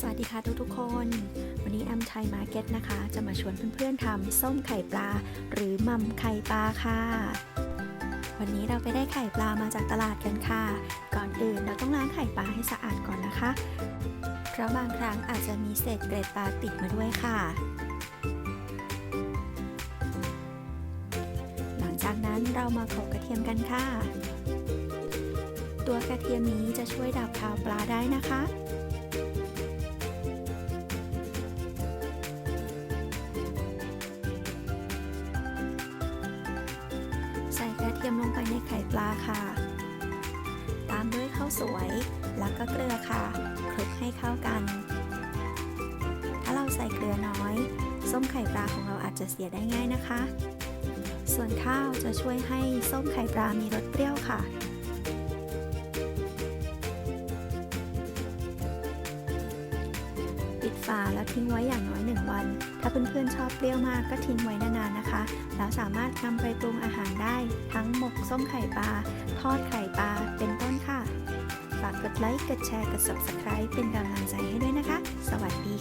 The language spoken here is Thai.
สวัสดีค่ะทุกทุกๆคน วันนี้แอมไทยมาร์เก็ตนะคะ จะมาชวนเพื่อนๆทำส้มไข่ปลา หรือม่ำไข่ปลาค่ะ วันนี้เราไปได้ไข่ปลามาจากตลาดกันค่ะ ก่อนอื่นเราต้องล้างไข่ปลาให้สะอาดก่อนนะคะ เพราะบางครั้งอาจจะมีเศษเกล็ดปลาติดมาด้วยค่ะ หลังจากนั้นเรามาโขลกกระเทียมกันค่ะ ตัวกระเทียมนี้จะช่วยดับคาวปลาได้นะคะ ทียมลงไปในไข่ปลาค่ะ ตามด้วยข้าวสวยแล้วก็เกลือค่ะคลุกให้เข้ากัน ถ้าเราใส่เกลือน้อย ส้มไข่ปลาของเราอาจจะเสียได้ง่ายนะคะ ส่วนข้าวจะช่วยให้ส้มไข่ปลามีรสเปรี้ยวค่ะ ปลาแล้วทิ้งไว้อย่างน้อย 1 วัน ถ้าเพื่อนๆชอบเปรี้ยวมากก็ทิ้งไว้นานๆนะคะ แล้วสามารถนำไปปรุงอาหารได้ ทั้งหมกส้มไข่ปลา ทอดไข่ปลา เป็นต้นค่ะ ฝากกดไลค์ กดแชร์ กด subscribe เป็นกำลังใจให้ด้วยนะคะ สวัสดี